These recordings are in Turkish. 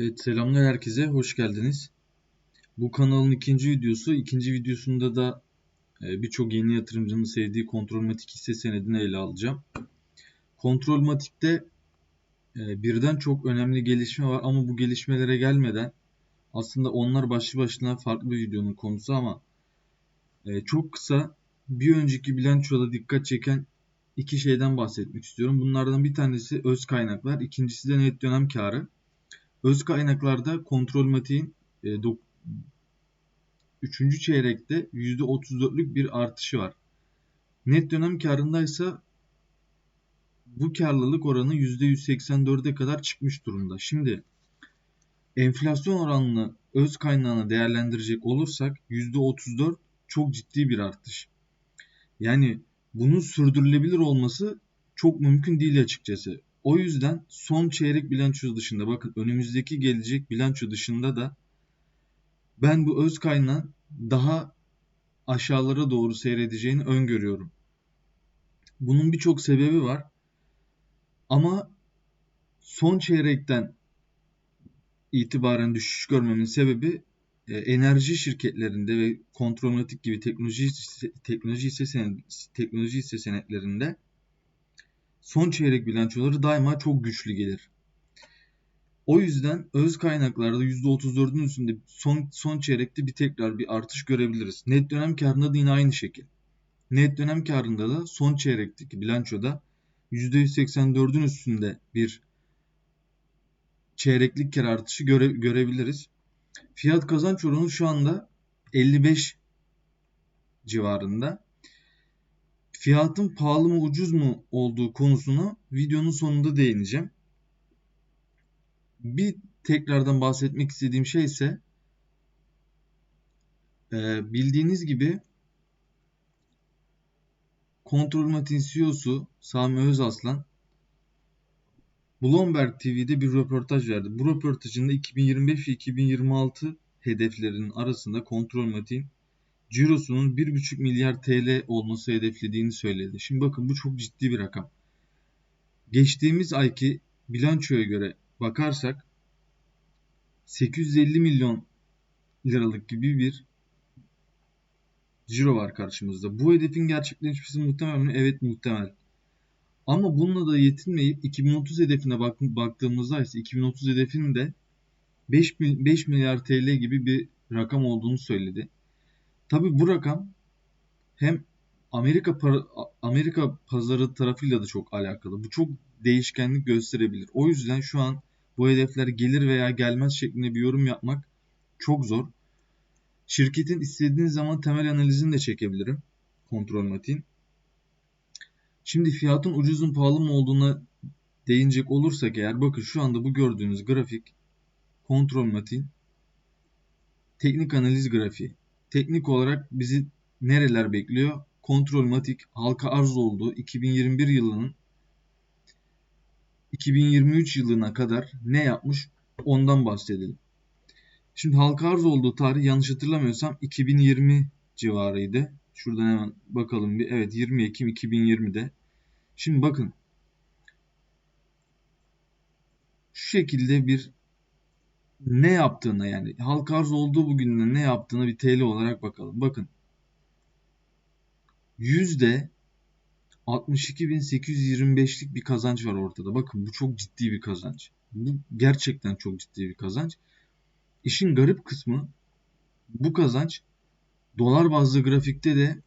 Evet selamlar herkese, hoş geldiniz. Bu kanalın ikinci videosu. İkinci videosunda da e, birçok yeni yatırımcının sevdiği kontrolmatik hisse senedini ele alacağım. Kontrolmatikte e, birden çok önemli gelişme var ama bu gelişmelere gelmeden aslında onlar başlı başına farklı bir videonun konusu ama e, çok kısa bir önceki bilançoda dikkat çeken iki şeyden bahsetmek istiyorum. Bunlardan bir tanesi öz kaynaklar, ikincisi de net dönem karı. Öz kaynaklarda kontrolmatiğin e, 3. çeyrekte %34'lük bir artışı var. Net dönem karındaysa bu karlılık oranı %184'e kadar çıkmış durumda. Şimdi enflasyon oranını öz kaynağını değerlendirecek olursak %34 çok ciddi bir artış. Yani bunun sürdürülebilir olması çok mümkün değil açıkçası. O yüzden son çeyrek bilanço dışında bakın önümüzdeki gelecek bilanço dışında da ben bu öz kaynağın daha aşağılara doğru seyredeceğini öngörüyorum. Bunun birçok sebebi var. Ama son çeyrekten itibaren düşüş görmemin sebebi e, enerji şirketlerinde ve kontrolmatik gibi teknoloji teknoloji hisse teknoloji hisse senetlerinde son çeyrek bilançoları daima çok güçlü gelir. O yüzden öz kaynaklarda %34'ün üstünde son, son çeyrekte bir tekrar bir artış görebiliriz. Net dönem karında da yine aynı şekil. Net dönem karında da son çeyrekteki bilançoda %184'ün üstünde bir çeyreklik kar artışı göre, görebiliriz. Fiyat kazanç oranı şu anda 55 civarında fiyatın pahalı mı ucuz mu olduğu konusunu videonun sonunda değineceğim. Bir tekrardan bahsetmek istediğim şey ise e, bildiğiniz gibi Kontrol CEO'su Sami Özaslan Bloomberg TV'de bir röportaj verdi. Bu röportajında 2025 ve 2026 hedeflerinin arasında Kontrol cirosunun 1,5 milyar TL olması hedeflediğini söyledi. Şimdi bakın bu çok ciddi bir rakam. Geçtiğimiz ayki bilançoya göre bakarsak 850 milyon liralık gibi bir ciro var karşımızda. Bu hedefin gerçekleşmesi muhtemel mi? Evet muhtemel. Ama bununla da yetinmeyip 2030 hedefine bak baktığımızda ise 2030 hedefinin de 5, 5 milyar TL gibi bir rakam olduğunu söyledi. Tabi bu rakam hem Amerika para, Amerika pazarı tarafıyla da çok alakalı. Bu çok değişkenlik gösterebilir. O yüzden şu an bu hedefler gelir veya gelmez şeklinde bir yorum yapmak çok zor. Şirketin istediğiniz zaman temel analizini de çekebilirim. Kontrol matin. Şimdi fiyatın ucuzun pahalı mı olduğuna değinecek olursak eğer bakın şu anda bu gördüğünüz grafik kontrol matin teknik analiz grafiği teknik olarak bizi nereler bekliyor? Kontrolmatik halka arz olduğu 2021 yılının 2023 yılına kadar ne yapmış ondan bahsedelim. Şimdi halka arz olduğu tarih yanlış hatırlamıyorsam 2020 civarıydı. Şuradan hemen bakalım bir. Evet 20 Ekim 2020'de. Şimdi bakın. Şu şekilde bir ne yaptığına yani halka arz olduğu bugünde ne yaptığına bir TL olarak bakalım. Bakın. Yüzde 62.825'lik bir kazanç var ortada. Bakın bu çok ciddi bir kazanç. Bu gerçekten çok ciddi bir kazanç. İşin garip kısmı bu kazanç dolar bazlı grafikte de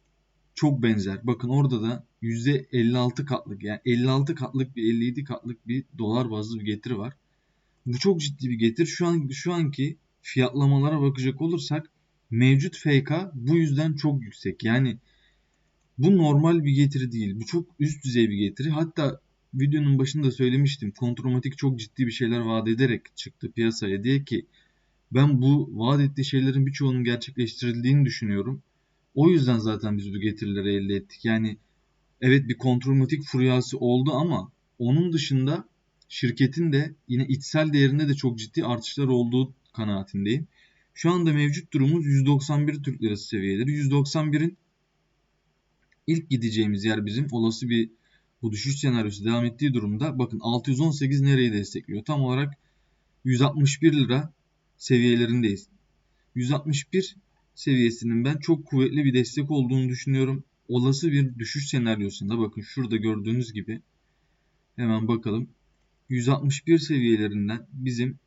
çok benzer. Bakın orada da %56 katlık yani 56 katlık bir 57 katlık bir dolar bazlı bir getiri var. Bu çok ciddi bir getir. Şu an şu anki fiyatlamalara bakacak olursak mevcut FK bu yüzden çok yüksek. Yani bu normal bir getiri değil. Bu çok üst düzey bir getiri. Hatta videonun başında söylemiştim. Kontromatik çok ciddi bir şeyler vaat ederek çıktı piyasaya diye ki ben bu vaat ettiği şeylerin birçoğunun gerçekleştirildiğini düşünüyorum. O yüzden zaten biz bu getirileri elde ettik. Yani evet bir kontromatik furyası oldu ama onun dışında şirketin de yine içsel değerinde de çok ciddi artışlar olduğu kanaatindeyim. Şu anda mevcut durumumuz 191 Türk Lirası seviyeleri. 191'in ilk gideceğimiz yer bizim olası bir bu düşüş senaryosu devam ettiği durumda bakın 618 nereyi destekliyor? Tam olarak 161 lira seviyelerindeyiz. 161 seviyesinin ben çok kuvvetli bir destek olduğunu düşünüyorum. Olası bir düşüş senaryosunda bakın şurada gördüğünüz gibi hemen bakalım. 161 seviyelerinden bizim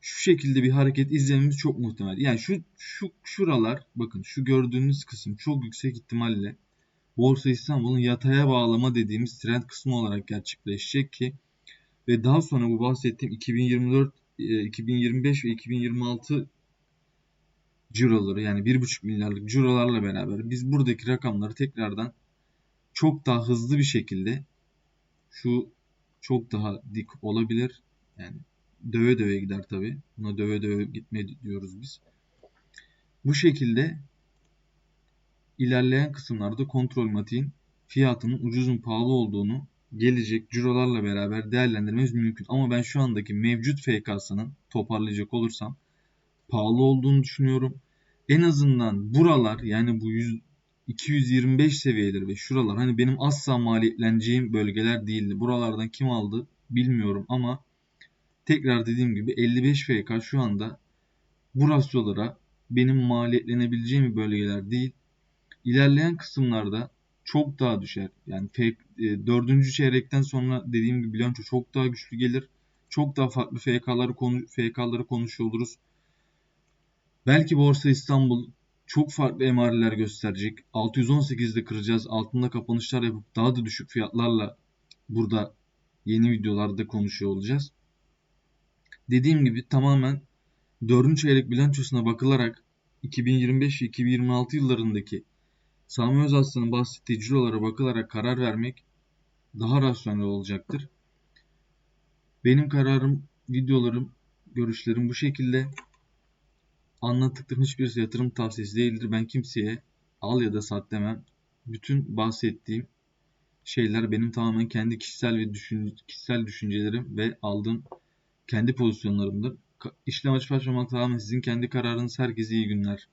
şu şekilde bir hareket izlememiz çok muhtemel. Yani şu şu şuralar bakın şu gördüğünüz kısım çok yüksek ihtimalle Borsa İstanbul'un yataya bağlama dediğimiz trend kısmı olarak gerçekleşecek ki ve daha sonra bu bahsettiğim 2024 2025 e, ve 2026 ciroları yani 1,5 milyarlık cirolarla beraber biz buradaki rakamları tekrardan çok daha hızlı bir şekilde şu çok daha dik olabilir. Yani döve döve gider tabi. Buna döve döve gitme diyoruz biz. Bu şekilde ilerleyen kısımlarda kontrol matiğin fiyatının ucuzun pahalı olduğunu gelecek cirolarla beraber değerlendirmemiz mümkün. Ama ben şu andaki mevcut FK'sının toparlayacak olursam pahalı olduğunu düşünüyorum. En azından buralar yani bu 100, 225 seviyeleri ve şuralar hani benim asla maliyetleneceğim bölgeler değildi. Buralardan kim aldı bilmiyorum ama tekrar dediğim gibi 55 FK şu anda bu rasyolara benim maliyetlenebileceğim bölgeler değil. İlerleyen kısımlarda çok daha düşer. Yani e, dördüncü çeyrekten sonra dediğim gibi bilanço çok daha güçlü gelir. Çok daha farklı FK'ları konu, FK'ları konuşuyor oluruz. Belki Borsa İstanbul çok farklı emareler gösterecek. 618'de kıracağız. Altında kapanışlar yapıp daha da düşük fiyatlarla burada yeni videolarda konuşuyor olacağız. Dediğim gibi tamamen 4. çeyrek bilançosuna bakılarak 2025 ve 2026 yıllarındaki Sami Özaslan'ın bahsettiği cirolara bakılarak karar vermek daha rasyonel olacaktır. Benim kararım, videolarım, görüşlerim bu şekilde. Anlattıklarım hiçbirisi yatırım tavsiyesi değildir. Ben kimseye al ya da sat demem. Bütün bahsettiğim şeyler benim tamamen kendi kişisel ve düşün, kişisel düşüncelerim ve aldığım kendi pozisyonlarımdır. İşlem açıp açmamak tamamen sizin kendi kararınız. Herkese iyi günler.